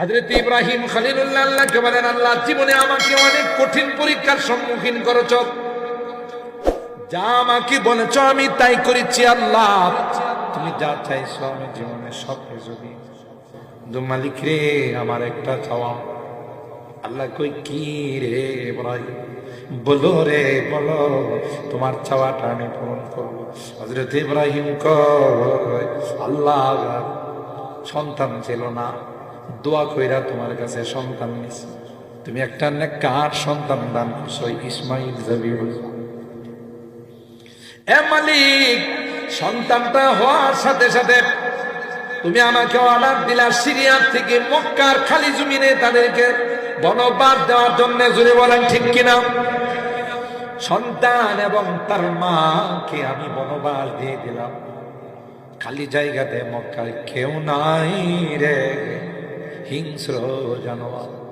হাজরত ইব্রাহিম খালিলুল্লাহ আল্লাহকে বলেন, আল্লাহ, জীবনে আমাকে অনেক কঠিন পরীক্ষার সম্মুখীন করেছ। যা আমাকে বলেছ, আমি তাই করেছি, আল্লাহ। তুমি যা চাইছো, আমি জীবনে সব কিছু। মালিক রে, আমার একটা চাওয়া আল্লাহ কই, কি রে ইব্রাহিম? বলো রে, বলো। তোমার চাওয়াটা আমি পূরণ করব। হজরত ইব্রাহিম কয়, আল্লাহ, সন্তান ছিল না। দোয়া কইরা তোমার কাছে সন্তান নিছি। তুমি একটা কার সন্তান দান করছ, ইসমাইল জবিউল। এ মালিক, সন্তানটা হওয়ার সাথে সাথে তুমি আমাকে অর্ডার দিলা সিরিয়ার থেকে মক্কার খালি জমিনে তাদেরকে বনবাদ দেওয়ার জন্য জুড়ে বলেন ঠিক কিনা? সন্তান এবং তার মাকে আমি বনবাস দিয়ে দিলাম। খালি জায়গাতে মক্কায় কেউ নাই রে। হিংস্র জানোয়ার